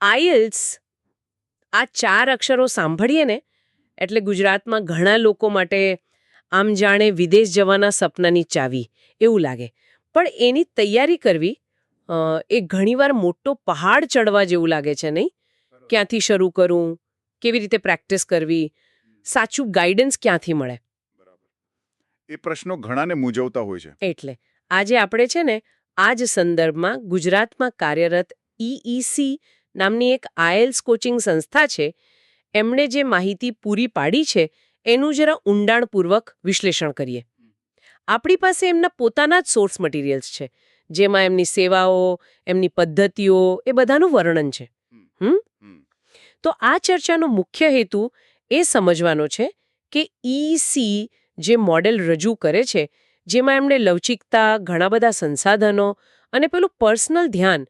આઈએલ્સ આ ચાર અક્ષરો સાંભળીએ ને એટલે ગુજરાતમાં ઘણા લોકો માટે આમ જાણે વિદેશ જવાના સપનાની ચાવી એવું લાગે. પણ એની તૈયારી કરવી એ ઘણીવાર મોટો પહાડ ચડવા જેવું લાગે છે નહીં? ક્યાંથી શરૂ કરું? કેવી રીતે પ્રેક્ટિસ કરવી? સાચું ગાઈડન્સ ક્યાંથી મળે? એ પ્રશ્નો ઘણાને મૂંઝવતા હોય છે. એટલે આજે આપણે છે ને આ જ સંદર્ભમાં ગુજરાતમાં કાર્યરત ઈઈસી નામની એક આયલ્સ કોચિંગ સંસ્થા છે. એમણે જે માહિતી પૂરી પાડી છે, એનું જરા ઊંડાણપૂર્વક વિશ્લેષણ કરીએ. આપણી પાસે એમના પોતાના જ સોર્સ મટીરિયલ્સ છે, જેમાં એમની સેવાઓ, એમની પદ્ધતિઓ, એ બધાનું વર્ણન છે. હમ. તો આ ચર્ચાનો મુખ્ય હેતુ એ સમજવાનો છે કે ઈસી જે મોડેલ રજૂ કરે છે, જેમાં એમણે લવચિકતા, ઘણા બધા સંસાધનો અને પેલું પર્સનલ ધ્યાન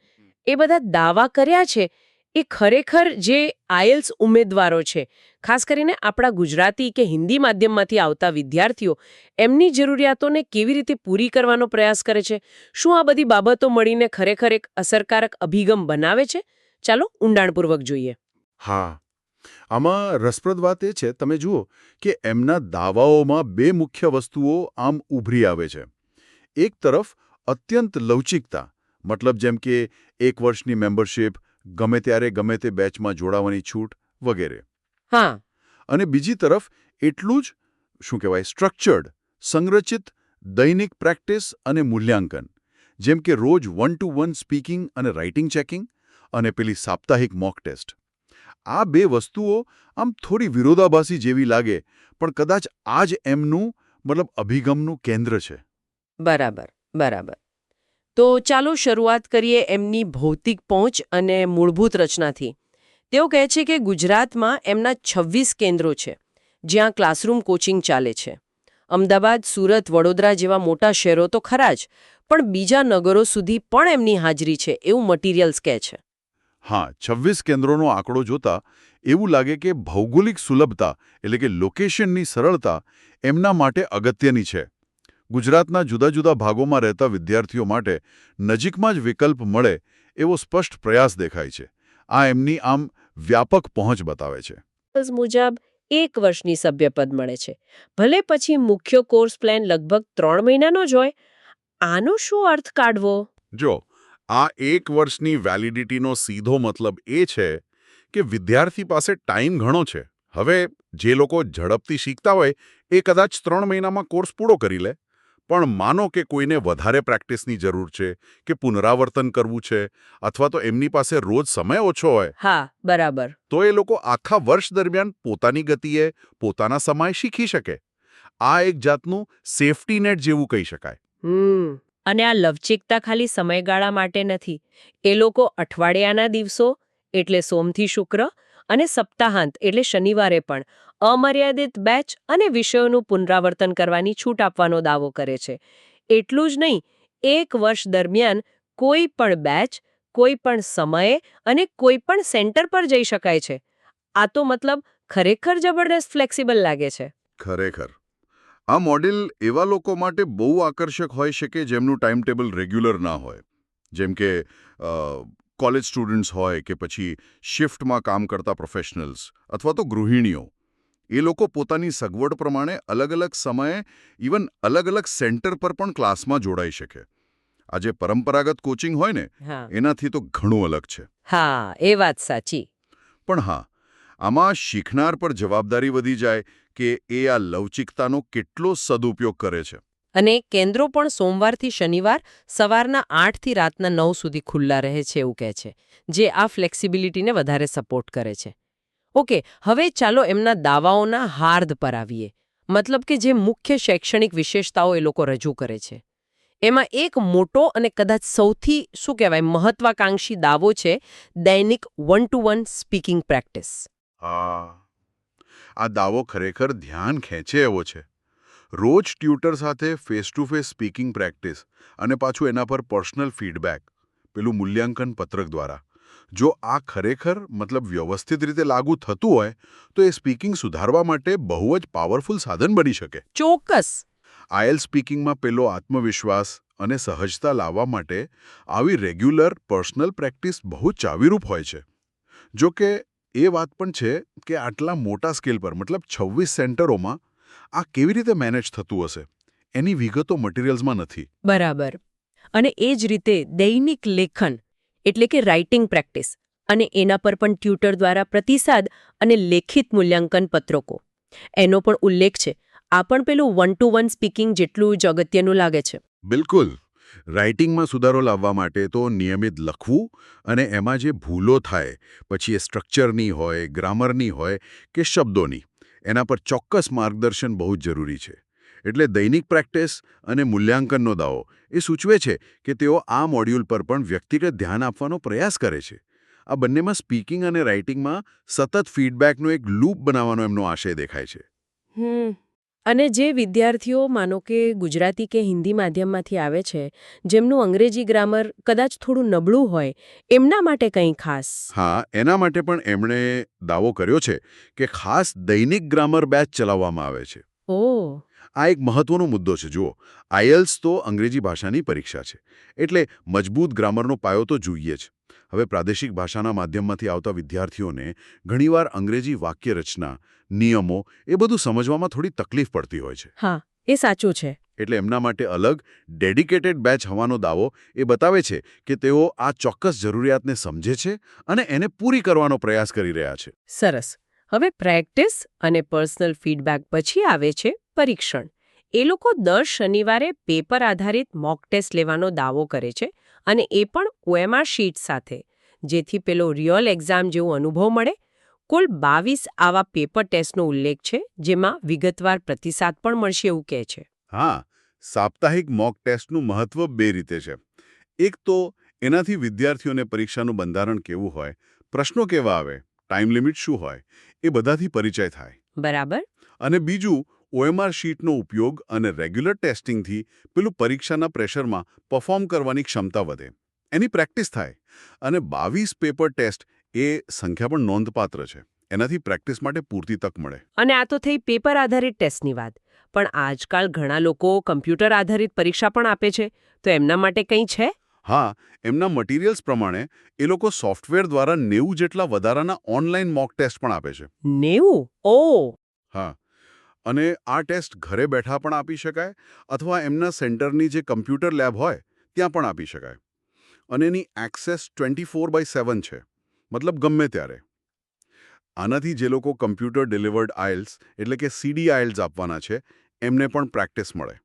એ બધા દાવા કર્યા છે, એ ખરેખર જે આયલ્સ ઉમેદવારો છે, ખાસ કરીને આપણા ગુજરાતી કે હિન્દી માધ્યમમાંથી આવતા વિદ્યાર્થીઓ, એમની જરૂરિયાતોને કેવી રીતે પૂરી કરવાનો પ્રયાસ કરે છે? શું આ બધી બાબતો મળીને ખરેખર એક અસરકારક અભિગમ બનાવે છે? ચાલો ઊંડાણપૂર્વક જોઈએ. હા. આમાં રસપ્રદ વાત એ છે, તમે જુઓ કે એમના દાવાઓમાં બે મુખ્ય વસ્તુઓ આમ ઉભરી આવે છે. એક તરફ અત્યંત લવચિકતા મતલબ જેમ કે એક વર્ષની મેમ્બરશીપ ગમે ત્યારે ગમે તે બેચમાં જોડાવાની છૂટ વગેરે. હા. અને બીજી તરફ એટલું જ શું કહેવાય સ્ટ્રક્ચર્ડ સંરચિત દૈનિક પ્રેક્ટિસ અને મૂલ્યાંકન. જેમ કે રોજ વન ટુ વન સ્પીકિંગ અને રાઇટિંગ ચેકિંગ અને પેલી સાપ્તાહિક મોક ટેસ્ટ આ બે વસ્તુઓ આમ થોડી વિરોધાભાસી જેવી લાગે પણ કદાચ આ જ એમનું મતલબ અભિગમનું કેન્દ્ર છે. બરાબર બરાબર. તો ચાલો શરૂઆત કરીએ એમની ભૌતિક પહોંચ અને મૂળભૂત રચનાથી. તેઓ કહે છે કે ગુજરાતમાં એમના 26 કેન્દ્રો છે, જ્યાં ક્લાસરૂમ કોચિંગ ચાલે છે. અમદાવાદ, સુરત, વડોદરા જેવા મોટા શહેરો તો ખરા જ, પણ બીજા નગરો સુધી પણ એમની હાજરી છે એવું મટીરિયલ્સ કહે છે. હા, છવ્વીસ કેન્દ્રોનો આંકડો જોતા એવું લાગે કે ભૌગોલિક સુલભતા એટલે કે લોકેશનની સરળતા એમના માટે અગત્યની છે. ગુજરાતના જુદા જુદા ભાગોમાં રહેતા વિદ્યાર્થીઓ માટે નજીકમાં જ વિકલ્પ મળે એવો સ્પષ્ટ પ્રયાસ દેખાય છે. આ એમની આમ વ્યાપક પહોંચ બતાવે છે. મુજબ એક વર્ષની સભ્યપદ મળે છે. ભલે પછી મુખ્ય કોર્સ પ્લાન લગભગ ત્રણ મહિનાનો જ હોય આનો શું અર્થ કાઢવો? જો આ એક વર્ષની વેલિડિટીનો સીધો મતલબ એ છે કે વિદ્યાર્થી પાસે ટાઈમ ઘણો છે. હવે જે લોકો ઝડપથી શીખતા હોય એ કદાચ ત્રણ મહિનામાં કોર્સ પૂરો કરી લે. પણ માનો કે કોઈને વધારે પ્રેક્ટિસની જરૂર છે કે પુનરાવર્તન કરવું છે અથવા તો એમની પાસે રોજ સમય ઓછો હોય હા બરાબર. તો એ લોકો આખા વર્ષ દરમિયાન પોતાની ગતિએ પોતાના સમય શીખી શકે. આ એક જાતનું સેફટી નેટ જેવું કહી શકાય. અને આ લવચિકતા ખાલી સમયગાળા માટે નથી. એ લોકો અઠવાડિયાના દિવસો એટલે સોમથી શુક્ર અને સપ્તાહાંત, એટલે શનિવારે પણ, અમર્યાદિત બેચ અને વિષયોનું પુનરાવર્તન કરવાની છૂટ આપવાનો દાવો કરે છે. એટલું જ નહીં, એક વર્ષ દરમિયાન કોઈ પણ બેચ, કોઈ પણ સમયે અને કોઈ પણ સેન્ટર પર જઈ શકાય છે. આ તો મતલબ ખરેખર જબરદસ્ત ફ્લેક્સિબલ લાગે છે. ખરેખર. આ મોડેલ એવા લોકો માટે બહુ આકર્ષક હોઈ શકે જેમનું ટાઈમ ટેબલ રેગ્યુલર ના હોય. જેમ કે કોલેજ સ્ટુડન્ટ્સ હોય કે પછી શિફ્ટમાં કામ કરતા પ્રોફેશનલ્સ અથવા તો ગૃહિણીઓ એ લોકો પોતાની સગવડ પ્રમાણે અલગ અલગ સમયે ઇવન અલગ અલગ સેન્ટર પર પણ ક્લાસમાં જોડાઈ શકે. આ જે પરંપરાગત કોચિંગ હોય ને એનાથી તો ઘણું અલગ છે. હા એ વાત સાચી. પણ હા આમાં શીખનાર પર જવાબદારી વધી જાય કે એ આ લવચિકતાનો કેટલો સદુપયોગ કરે છે. અને કેન્દ્રો પણ સોમવારથી શનિવાર, સવારના આઠથી રાતના નવ સુધી ખુલ્લા રહે છે એવું કહે છે, જે આ ફ્લેક્સિબિલિટીને વધારે સપોર્ટ કરે છે. ઓકે, હવે ચાલો એમના દાવાઓના હાર્દ પર આવીએ. મતલબ કે જે મુખ્ય શૈક્ષણિક વિશેષતાઓ એ લોકો રજૂ કરે છે. એમાં એક મોટો અને કદાચ સૌથી, શું કહેવાય, મહત્વાકાંક્ષી દાવો છે, દૈનિક one to one speaking practice આ દાવો ખરેખર ધ્યાન ખેંચે એવો છે. રોજ ટ્યુટર સાથે face to face speaking practice અને પાછું એના પર પર્સનલ ફીડબેક પેલું મૂલ્યાંકન પત્રક દ્વારા. જો આ ખરેખર મતલબ વ્યવસ્થિત રીતે લાગુ થતું હોય તો એ સ્પીકિંગ સુધારવા માટે બહુ જ પાવરફુલ સાધન બની શકે. ચોક્કસ. આયલ સ્પીકિંગમાં પેલો આત્મવિશ્વાસ અને સહજતા લાવવા માટે આવી રેગ્યુલર પર્સનલ પ્રેક્ટિસ બહુ ચાવીરૂપ હોય છે. જો કે એ વાત પણ છે કે આટલા મોટા સ્કેલ પર મતલબ છવ્વીસ સેન્ટરોમાં આ કેવી રીતે મેનેજ થતું હશે? એની વિગતો મટીરિયલ્સમાં નથી. બરાબર. અને એ જ રીતે દૈનિક લેખન એટલે કે રાઇટિંગ પ્રેક્ટિસ અને એના પર પણ ટ્યુટર દ્વારા પ્રતિસાદ અને લેખિત મૂલ્યાંકન પત્રકો. એનો પણ ઉલ્લેખ છે આ પણ પેલું વન ટુ વન સ્પીકિંગ જેટલું જ અગત્યનું લાગે છે. બિલકુલ. રાઇટિંગમાં સુધારો લાવવા માટે તો નિયમિત લખવું અને એમાં જે ભૂલો થાય પછી એ સ્ટ્રક્ચરની હોય ગ્રામરની હોય કે શબ્દોની એના પર ચોક્કસ માર્ગદર્શન બહુ જ જરૂરી છે. એટલે દૈનિક પ્રેક્ટિસ અને મૂલ્યાંકનનો દાવો એ સૂચવે છે કે તેઓ આ મોડ્યુલ પર પણ વ્યક્તિગત ધ્યાન આપવાનો પ્રયાસ કરે છે. આ બંનેમાં સ્પીકિંગ અને રાઇટિંગમાં સતત ફીડબેકનો એક લૂપ બનાવવાનો એમનો આશય દેખાય છે. અને જે વિદ્યાર્થીઓ માનો કે ગુજરાતી કે હિન્દી માધ્યમમાંથી આવે છે જેમનું અંગ્રેજી ગ્રામર કદાચ થોડું નબળું હોય એમના માટે કંઈ ખાસ? હા એના માટે પણ એમણે દાવો કર્યો છે કે ખાસ દૈનિક ગ્રામર બેચ ચલાવવામાં આવે છે. ઓ. આ એક મહત્વનો મુદ્દો છે જુઓ. આઈએલ્સ તો અંગ્રેજી ભાષાની પરીક્ષા છે. એટલે મજબૂત ગ્રામરનો પાયો તો જોઈએ જ. હવે પ્રાદેશિક ભાષાના માધ્યમમાંથી આવતા વિદ્યાર્થીઓને ઘણીવાર અંગ્રેજી વાક્ય રચના નિયમો એ બધું સમજવામાં થોડી તકલીફ પડતી હોય છે. હા એ સાચું છે. એટલે એમના માટે અલગ ડેડિકેટેડ બેચ હોવાનો દાવો એ બતાવે છે કે તેઓ આ ચોક્કસ જરૂરિયાતને સમજે છે અને એને પૂરી કરવાનો પ્રયાસ કરી રહ્યા છે. સરસ. હવે પ્રેક્ટિસ અને પર્સનલ ફીડબેક પછી આવે છે પરીક્ષણ. એ લોકો દર શનિવારે પેપર આધારિત મોક ટેસ્ટ લેવાનો દાવો કરે છે અને એ પણ ઓએમઆર શીટ સાથે જેથી પેલો રિયલ એક્ઝામ જેવો અનુભવ મળે. કુલ બાવીસ આવા પેપર ટેસ્ટનો ઉલ્લેખ છે જેમાં વિગતવાર પ્રતિસાદ પણ મળશે એવું કહે છે. હા સાપ્તાહિક મોક ટેસ્ટનું મહત્વ બે રીતે છે. એક તો એનાથી વિદ્યાર્થીઓને પરીક્ષાનું બંધારણ કેવું હોય પ્રશ્નો કેવા આવે ટાઈમ લિમિટ શું હોય એ બધાથી પરિચય થાય. બરાબર. અને બીજું ઓએમઆર શીટનો ઉપયોગ અને રેગ્યુલર ટેસ્ટિંગથી પેલું પરીક્ષાના પ્રેશરમાં પરફોર્મ કરવાની ક્ષમતા વધે. એની પ્રેક્ટિસ થાય. અને બાવીસ પેપર ટેસ્ટ એ સંખ્યા પણ નોંધપાત્ર છે. એનાથી પ્રેક્ટિસ માટે પૂરતી તક મળે. અને આ તો થઈ પેપર આધારિત ટેસ્ટની વાત. પણ આજકાલ ઘણા લોકો કમ્પ્યુટર આધારિત પરીક્ષા પણ આપે છે. તો એમના માટે કંઈ છે? હા એમના મટીરિયલ્સ પ્રમાણે એ લોકો સોફ્ટવેર દ્વારા નેવું જેટલા વધારાના ઓનલાઈન મોક ટેસ્ટ પણ આપે છે. નેવું? ઓ હા. અને આ ટેસ્ટ ઘરે બેઠા પણ આપી શકાય અથવા એમના સેન્ટરની જે કમ્પ્યુટર લેબ હોય, ત્યાં પણ આપી શકાય. અને એની access twenty four by seven છે, મતલબ ગમે ત્યારે. આનાથી જે લોકો કમ્પ્યુટર ડિલિવર્ડ આઇલ્સ એટલે કે સીડી આઇલ્સ આપવાના છે, એમને પણ પ્રેક્ટિસ મળે.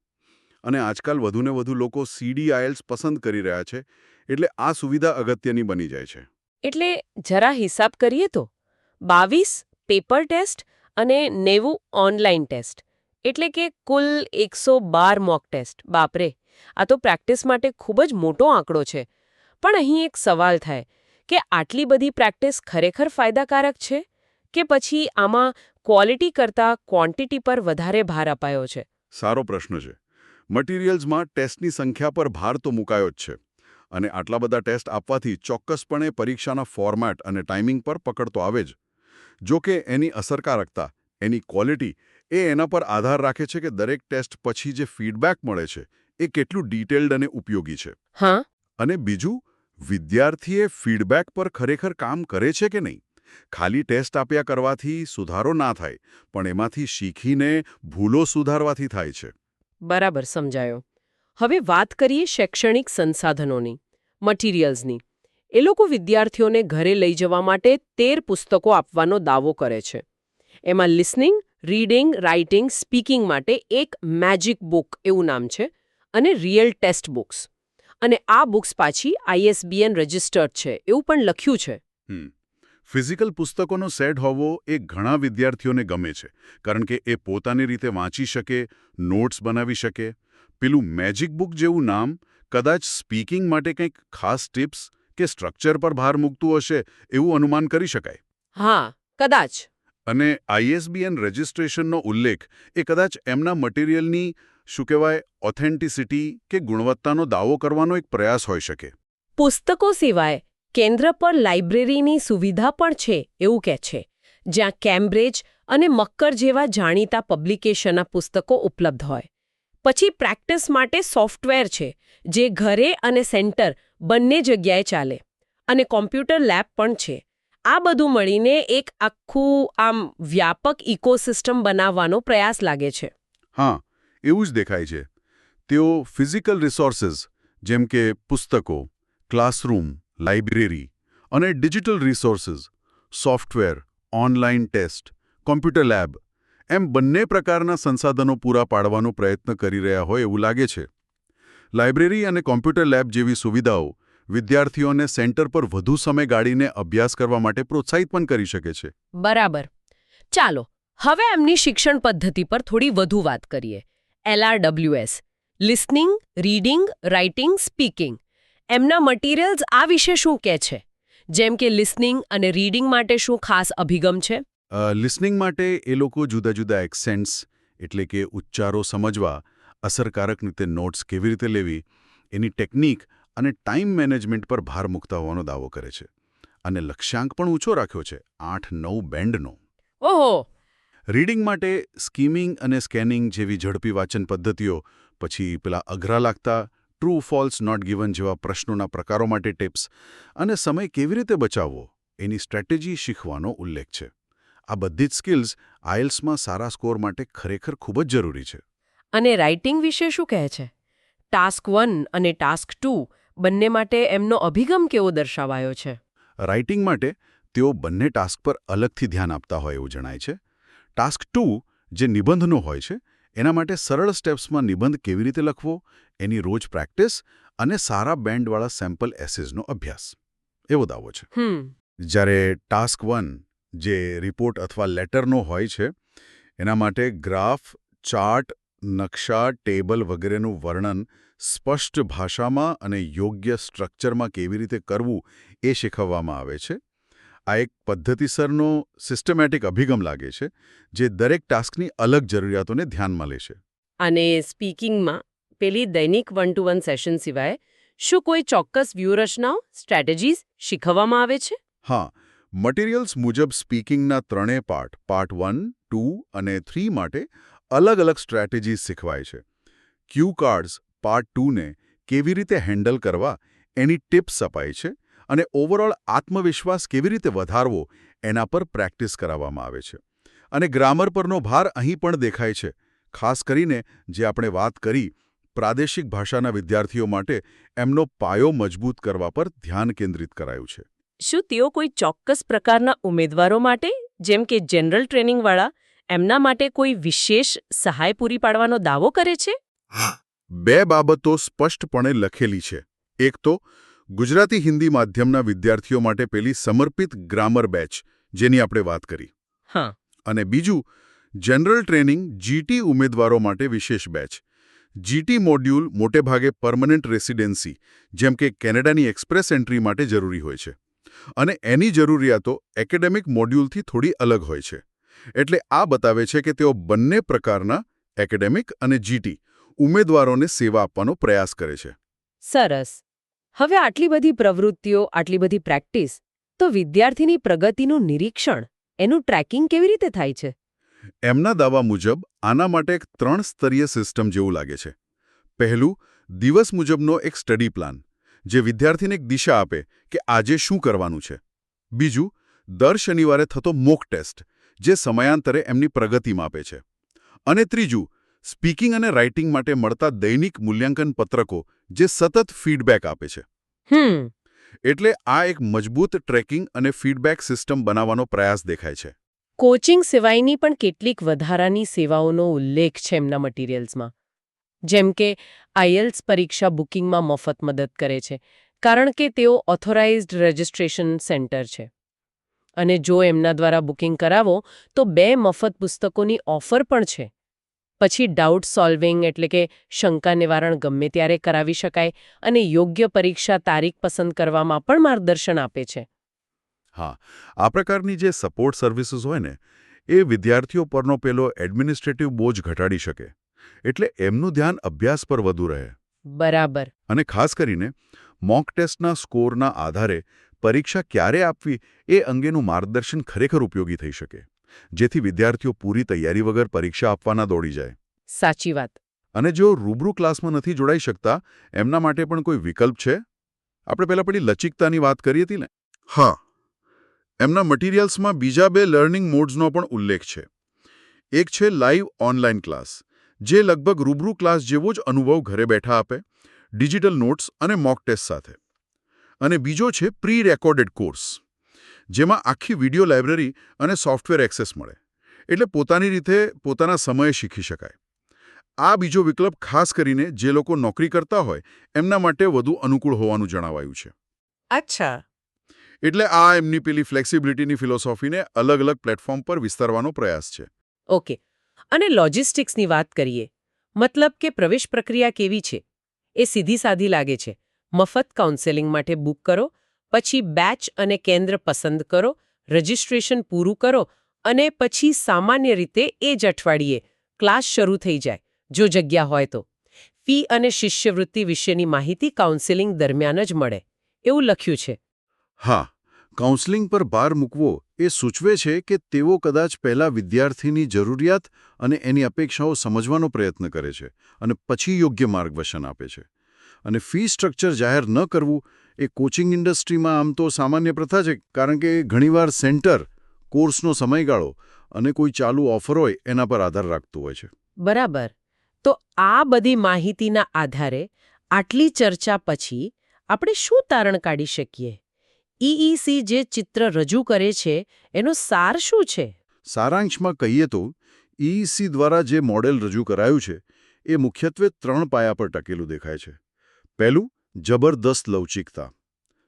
અને આજકાલ વધુને વધુ લોકો સીડી આઇલ્સ પસંદ કરી રહ્યા છે, એટલે આ સુવિધા અગત્યની બની જાય છે. એટલે જરા હિસાબ કરીએ તો, બાવીસ પેપર ટેસ્ટ અને નેવું ઓનલાઈન ટેસ્ટ. એટલે કે કુલ એકસો બાર મોક ટેસ્ટ. બાપરે, આ તો પ્રેક્ટિસ માટે ખૂબ જ મોટો આંકડો છે. પણ અહીં એક સવાલ થાય, કે આટલી બધી પ્રેક્ટિસ ખરેખર ફાયદાકારક છે? કે પછી આમાં ક્વોલિટી કરતાં ક્વોન્ટિટી પર વધારે ભાર અપાયો છે? સારો પ્રશ્ન છે. મટીરિયલ્સમાં ટેસ્ટની સંખ્યા પર ભાર તો મુકાયો જ છે. અને આટલા બધા ટેસ્ટ આપવાથી ચોક્કસપણે પરીક્ષાના ફોર્મેટ અને ટાઈમિંગ પર પકડ તો આવે જ. જો કે એની અસરકારકતા એની ક્વોલિટી એ એના પર આધાર રાખે છે કે દરેક ટેસ્ટ પછી જે ફીડબેક મળે છે એ કેટલું ડિટેલ્ડ અને ઉપયોગી છે. હા. અને બીજું વિદ્યાર્થીએ ફીડબેક પર ખરેખર કામ કરે છે કે નહીં? ખાલી ટેસ્ટ આપ્યા કરવાથી સુધારો ના થાય પણ એમાંથી શીખીને ભૂલો સુધારવાથી થાય છે. બરાબર સમજાયો. હવે વાત કરીએ શૈક્ષણિક સંસાધનોની મટીરિયલ્સની. એ લોકો વિદ્યાર્થીઓને ઘરે લઈ જવા માટે તેર પુસ્તકો આપવાનો દાવો કરે છે. એમાં લિસનિંગ, રીડિંગ, રાઇટિંગ, સ્પીકિંગ માટે એક મેજિક બુક એવું નામ છે અને રિયલ ટેસ્ટ બુક્સ. અને આ બુક્સ પાછી આઈએસબીએન રજિસ્ટર્ડ છે એવું પણ લખ્યું છે. ફિઝિકલ પુસ્તકોનો સેટ હોવો એ ઘણા વિદ્યાર્થીઓને ગમે છે, કારણ કે એ પોતાની રીતે વાંચી શકે, નોટ્સ બનાવી શકે. પેલું મેજિક બુક જેવું નામ, કદાચ સ્પીકિંગ માટે કંઈક ખાસ ટિપ્સ કે સ્ટ્રક્ચર પર ભાર મૂકતું હશે એવું અનુમાન કરી શકાય. હા કદાચ. અને આઈએસબીએન રજિસ્ટ્રેશનનો ઉલ્લેખ એ કદાચ એમના મટીરિયલની શું કહેવાય ઓથેન્ટિસિટી કે ગુણવત્તાનો દાવો કરવાનો એક પ્રયાસ હોઈ શકે. પુસ્તકો સિવાય કેન્દ્ર પર લાઇબ્રેરીની સુવિધા પણ છે એવું કહે છે. જ્યાં કેમ્બ્રિજ અને મક્કર જેવા જાણીતા પબ્લિકેશનના પુસ્તકો ઉપલબ્ધ હોય. પછી પ્રેક્ટિસ માટે સોફ્ટવેર છે જે ઘરે અને સેન્ટર બંને જગ્યાએ ચાલે. અને કોમ્પ્યુટર લેબ પણ છે. આ બધું મળીને એક આખું આમ વ્યાપક ઇકોસિસ્ટમ બનાવવાનો પ્રયાસ લાગે છે. હા, એવું જ દેખાય છે. તેઓ ફિઝિકલ રિસોર્સિસ, જેમ કે પુસ્તકો, ક્લાસરૂમ, લાઇબ્રેરી અને digital resources, software online test, computer lab, એમ બંને પ્રકારના સંસાધનો પૂરા પાડવાનો પ્રયત્ન કરી રહ્યા હોય એવું લાગે છે. લાઇબ્રેરી અને કોમ્પ્યુટર લેબ જેવી સુવિધાઓ વિદ્યાર્થીઓને સેન્ટર પર વધુ સમય ગાળીને અભ્યાસ કરવા માટે પ્રોત્સાહિત પણ કરી શકે છે. બરાબર. ચાલો હવે એમની શિક્ષણ પદ્ધતિ પર થોડી વધુ વાત કરીએ. LRWS listening reading writing speaking. એમના મટીરિયલ્સ આ વિશે શું કહે છે? જેમ કે લિસનિંગ અને રીડિંગ માટે શું ખાસ અભિગમ છે? લિસનિંગ માટે એ લોકો જુદા જુદા એક્સેન્ટ્સ એટલે કે ઉચ્ચારો સમજવા અસરકારક રીતે નોટ્સ કેવી રીતે લેવી એની ટેકનિક અને ટાઈમ મેનેજમેન્ટ પર ભાર મૂકતા હોવાનો દાવો કરે છે. અને લક્ષ્યાંક પણ ઊંચો રાખ્યો છે આઠ નવ બેન્ડનો. ઓહો! રીડિંગ માટે સ્કીમિંગ અને સ્કેનિંગ જેવી ઝડપી વાંચન પદ્ધતિઓ પછી પેલા અઘરા લાગતા ટ્રુ ફોલ્સ નોટ ગિવન જેવા પ્રશ્નોના પ્રકારો માટે ટિપ્સ અને સમય કેવી રીતે બચાવવો એની સ્ટ્રેટેજી શીખવાનો ઉલ્લેખ છે. આ બધી જ સ્કિલ્સ આઇલ્સમાં સારા સ્કોર માટે ખરેખર ખૂબ જ જરૂરી છે. અને રાઇટિંગ વિશે શું કહે છે? ટાસ્ક વન અને ટાસ્ક ટુ બંને માટે એમનો અભિગમ કેવો દર્શાવાયો છે? રાઇટિંગ માટે તેઓ બંને ટાસ્ક પર અલગથી ધ્યાન આપતા હોય એવું જણાય છે. ટાસ્ક ટુ જે નિબંધનો હોય છે એના માટે સરળ સ્ટેપ્સમાં નિબંધ કેવી રીતે લખવો એની રોજ પ્રેક્ટિસ અને સારા બેન્ડવાળા સેમ્પલ એસેઝનો અભ્યાસ. એવો દાવો છે. જ્યારે ટાસ્ક વન જે રિપોર્ટ અથવા લેટરનો હોય છે એના માટે ગ્રાફ ચાર્ટ નકશા ટેબલ વગેરેનું વર્ણન સ્પષ્ટ ભાષામાં અને યોગ્ય સ્ટ્રક્ચરમાં કેવી રીતે કરવું એ શીખવવામાં આવે છે. આ એક પદ્ધતિસરનો સિસ્ટમેટિક અભિગમ લાગે છે જે દરેક ટાસ્કની અલગ જરૂરિયાતોને ધ્યાનમાં લે છે. અને સ્પીકિંગમાં પેલી દૈનિક વન ટુ વન સેશન સિવાય શું કોઈ ચોક્કસ વ્યૂહરચનાઓ સ્ટ્રેટેજીઝ શીખવવામાં આવે છે? હા મટીરિયલ્સ મુજબ સ્પીકિંગના ત્રણેય પાર્ટ પાર્ટ વન ટુ અને થ્રી માટે અલગ અલગ સ્ટ્રેટેજીઝ શીખવાય છે. ક્યુ કાર્ડ્સ પાર્ટ ટુને કેવી રીતે હેન્ડલ કરવા એની ટિપ્સ અપાય છે અને ઓવરઓલ આત્મવિશ્વાસ કેવી રીતે વધારવો એના પર પ્રેક્ટિસ કરાવવામાં આવે છે. અને ગ્રામર પરનો ભાર અહીં પણ દેખાય છે. ખાસ કરીને જે આપણે વાત કરી પ્રાદેશિક ભાષાના વિદ્યાર્થીઓ માટે એમનો પાયો મજબૂત કરવા પર ધ્યાન કેન્દ્રિત કરાયું છે. શું તેઓ કોઈ ચોક્કસ પ્રકારના ઉમેદવારો માટે? જેમ કે જનરલ ટ્રેનિંગવાળા એમના માટે કોઈ વિશેષ સહાય પૂરી પાડવાનો દાવો કરે છે? બે બાબતો સ્પષ્ટપણે લખેલી છે. એક તો ગુજરાતી હિન્દી માધ્યમના વિદ્યાર્થીઓ માટે પેલી સમર્પિત ગ્રામર બેચ જેની આપણે વાત કરી. હા. અને બીજું જનરલ ટ્રેનિંગ જીટી ઉમેદવારો માટે વિશેષ બેચ. જીટી મોડ્યુલ મોટેભાગે પરમનન્ટ રેસિડેન્સી જેમ કે કેનેડાની એક્સપ્રેસ એન્ટ્રી માટે જરૂરી હોય છે. અને એની જરૂરિયાતો એકેડેમિક મોડ્યુલથી થોડી અલગ હોય છે. એટલે આ બતાવે છે કે તેઓ બંને પ્રકારના એકેડેમિક અને જીટી ઉમેદવારોને સેવા આપવાનો પ્રયાસ કરે છે. સરસ. હવે આટલી બધી પ્રવૃત્તિઓ આટલી બધી પ્રેક્ટિસ તો વિદ્યાર્થીની પ્રગતિનું નિરીક્ષણ એનું ટ્રેકિંગ કેવી રીતે થાય છે? એમના દાવા મુજબ આના માટે એક ત્રણ સ્તરીય સિસ્ટમ જેવું લાગે છે. પહેલું દિવસ મુજબનો એક સ્ટડી પ્લાન જે વિદ્યાર્થીને એક દિશા આપે કે આજે શું કરવાનું છે. બીજું દર શનિવારે થતો મોક ટેસ્ટ જે સમયાંતરે એમની પ્રગતિ માપે છે. અને ત્રીજું સ્પીકિંગ અને રાઇટિંગ માટે મળતા દૈનિક મૂલ્યાંકન પત્રકો જે સતત ફીડબેક આપે છે. હમ. એટલે આ એક મજબૂત ટ્રેકિંગ અને ફીડબેક સિસ્ટમ બનાવવાનો પ્રયાસ દેખાય છે. કોચિંગ સિવાયની પણ કેટલીક વધારાની સેવાઓનો ઉલ્લેખ છે એમના મટીરિયલ્સમાં. જેમ કે આઈએલ્સ પરીક્ષા બુકિંગમાં મફત મદદ કરે છે કારણ કે તેઓ ઓથોરાઇઝ્ડ રજિસ્ટ્રેશન સેન્ટર છે. અને જો એમના દ્વારા બુકિંગ કરાવો તો બે મફત પુસ્તકોની ઓફર પણ છે. પછી ડાઉટ સોલ્વિંગ એટલે કે શંકા નિવારણ ગમે ત્યારે કરાવી શકાય અને યોગ્ય પરીક્ષા તારીખ પસંદ કરવામાં પણ માર્ગદર્શન આપે છે. હા આ પ્રકારની જે સપોર્ટ સર્વિસીસ હોય ને એ વિદ્યાર્થીઓ પરનો પેલો એડમિનિસ્ટ્રેટિવ બોજ ઘટાડી શકે. એટલે એમનું ધ્યાન અભ્યાસ પર વધુ રહે. બરાબર. અને ખાસ કરીને મોક ટેસ્ટના સ્કોરના આધારે પરીક્ષા ક્યારે આપવી એ અંગેનું માર્ગદર્શન ખરેખર ઉપયોગી થઈ શકે. જેથી વિદ્યાર્થીઓ પૂરી તૈયારી વગર પરીક્ષા આપવાના દોડી જાય. સાચી વાત. અને જો રૂબરૂ ક્લાસમાં નથી જોડાઈ શકતા એમના માટે પણ કોઈ વિકલ્પ છે? આપણે પહેલાં પેલી લચિકતાની વાત કરી હતી ને? હા. એમના મટીરિયલ્સમાં બીજા બે લર્નિંગ મોડ્સનો પણ ઉલ્લેખ છે. એક છે લાઈવ ઓનલાઈન ક્લાસ જે લગભગ રૂબરૂ ક્લાસ જેવો જ અનુભવ ઘરે બેઠા આપે ડિજિટલ નોટ્સ અને મોક ટેસ્ટ સાથે. અને બીજો છે પ્રી રેકોર્ડેડ કોર્સ જેમાં આખી વિડિયો લાઇબ્રેરી અને સોફ્ટવેર એક્સેસ મળે. એટલે પોતાની રીતે પોતાના સમયે શીખી શકાય. આ બીજો વિકલ્પ ખાસ કરીને જે લોકો નોકરી કરતા હોય એમના માટે વધુ અનુકૂળ હોવાનું જણાવાયું છે. અચ્છા. એટલે આ એમની પેલી ફ્લેક્સિબિલિટીની ફિલોસોફીને અલગ અલગ પ્લેટફોર્મ પર વિસ્તારવાનો પ્રયાસ છે. ઓકે. અને લોજિસ્ટિક્સની વાત કરીએ મતલબ કે પ્રવેશ પ્રક્રિયા કેવી છે? એ સીધી સાધી લાગે છે. મફત કાઉન્સેલિંગ માટે બુક કરો, પછી બેચ અને કેન્દ્ર પસંદ કરો, રજિસ્ટ્રેશન પૂરું કરો અને પછી સામાન્ય રીતે એ જ અઠવાડિયે ક્લાસ શરૂ થઈ જાય, જો જગ્યા હોય તો. ફી અને શિષ્યવૃત્તિ વિશેની માહિતી કાઉન્સેલિંગ દરમિયાન જ મળે, એવું લખ્યું છે. હા, કાઉન્સેલિંગ પર ભાર મૂકવો એ સૂચવે છે કે તેઓ કદાચ પહેલા વિદ્યાર્થીની જરૂરિયાત અને એની અપેક્ષાઓ સમજવાનો પ્રયત્ન કરે છે અને પછી યોગ્ય માર્ગદર્શન આપે છે. અને ફી સ્ટ્રક્ચર જાહેર ન કરવું એ કોચિંગ ઇન્ડસ્ટ્રીમાં આમ તો સામાન્ય પ્રથા છે કારણ કે ઘણીવાર સેન્ટર કોર્સનો સમયગાળો અને કોઈ ચાલુ ઓફર હોય એના પર આધાર રાખતું હોય છે. બરાબર. તો આ બધી માહિતીના આધારે આટલી ચર્ચા પછી આપણે શું તારણ કાઢી શકીએ? ઈઈસી જે ચિત્ર રજૂ કરે છે એનો સાર શું છે? સારાંશમાં કહીએ તો ઈઈસી દ્વારા જે મોડેલ રજૂ કરાયું છે એ મુખ્યત્વે ત્રણ પાયા પર ટકેલું દેખાય છે. પહેલું જબરદસ્ત લવચિકતા.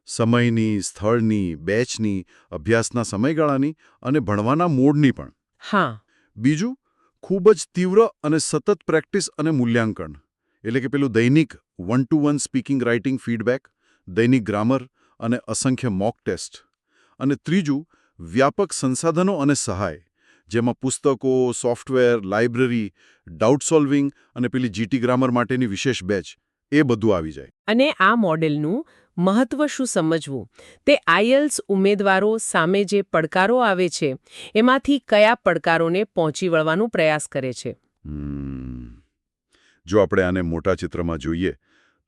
સમયની સ્થળની બેચની અભ્યાસના સમયગાળાની અને ભણવાના મોડની પણ. હા. બીજું ખૂબ જ તીવ્ર અને સતત પ્રેક્ટિસ અને મૂલ્યાંકન. એટલે કે પેલું દૈનિક one to one speaking writing feedback દૈનિક ગ્રામર અને અસંખ્ય મોક ટેસ્ટ અને ત્રીજું વ્યાપક સંસાધનો અને સહાય જેમાં પુસ્તકો સોફ્ટવેર લાઇબ્રેરી ડાઉટ સોલ્વિંગ અને પેલી જીટી ગ્રામર માટેની વિશેષ બેચ. એ બધું આવી જાય. અને આ મોડેલનું મહત્વ શું સમજવું? તે આઈએલ્સ ઉમેદવારો સામે જે પડકારો આવે છે એમાંથી કયા પડકારોને પહોંચી વળવાનો પ્રયાસ કરે છે? જો આપણે આને મોટા ચિત્રમાં જોઈએ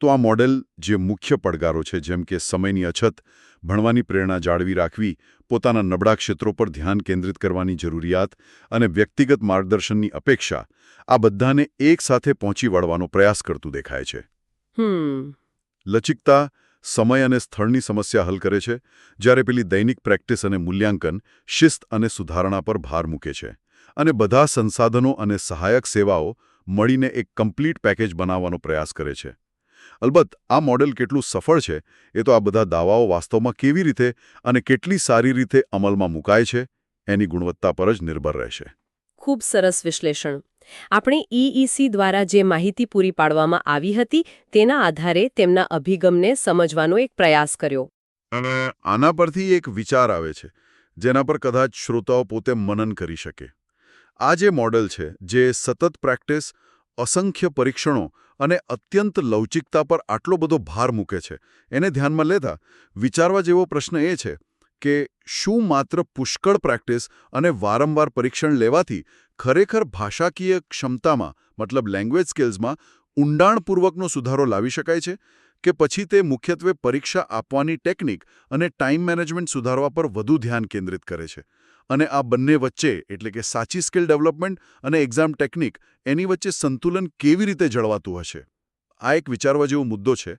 તો આ મોડેલ જે મુખ્ય પડકારો છે જેમ કે સમયની અછત ભણવાની પ્રેરણા જાળવી રાખવી પોતાના નબળા ક્ષેત્રો પર ધ્યાન કેન્દ્રિત કરવાની જરૂરિયાત અને વ્યક્તિગત માર્ગદર્શનની અપેક્ષા આ બધાને એકસાથે પહોંચી વળવાનો પ્રયાસ કરતું દેખાય છે. લચિકતા સમય અને સ્થળની સમસ્યા હલ કરે છે જ્યારે પેલી દૈનિક પ્રેક્ટિસ અને મૂલ્યાંકન શિસ્ત અને સુધારણા પર ભાર મૂકે છે અને બધા સંસાધનો અને સહાયક સેવાઓ મળીને એક કમ્પ્લીટ પેકેજ બનાવવાનો પ્રયાસ કરે છે. અલબત્ત આ મોડેલ કેટલું સફળ છે એ તો આ બધા દાવાઓ વાસ્તવમાં કેવી રીતે અને કેટલી સારી રીતે અમલમાં મુકાય છે એની ગુણવત્તા પર જ નિર્ભર રહેશે. ખૂબ સરસ વિશ્લેષણ. આપણે ઈઈસી દ્વારા જે માહિતી પૂરી પાડવામાં આવી હતી, તેના આધારે તેમના અભિગમને સમજવાનો એક પ્રયાસ કર્યો. અને આના પરથી એક વિચાર આવે છે, જેના પર કદાચ શ્રોતાઓ પોતે મનન કરી શકે. આ જે મોડેલ છે, જે સતત પ્રેક્ટિસ, અસંખ્ય પરીક્ષણો અને અત્યંત લવચિકતા પર આટલો બધો ભાર મૂકે છે, એને ધ્યાનમાં લેતા વિચારવા જેવો પ્રશ્ન એ છે કે શું માત્ર પુષ્કળ પ્રેક્ટિસ અને વારંવાર પરીક્ષણ લેવાથી ખરેખર ભાષાકીય ક્ષમતામાં, મતલબ લેંગ્વેજ સ્કિલ્સમાં ઊંડાણપૂર્વકનો સુધારો લાવી શકાય છે? કે પછી તે મુખ્યત્વે પરીક્ષા આપવાની ટેકનિક અને ટાઈમ મેનેજમેન્ટ સુધારવા પર વધુ ધ્યાન કેન્દ્રિત કરે છે? અને આ બંને વચ્ચે એટલે કે સાચી સ્કિલ ડેવલપમેન્ટ અને એક્ઝામ ટેકનિક એની વચ્ચે સંતુલન કેવી રીતે જળવાતું હશે? આ એક વિચારવા જેવો મુદ્દો છે.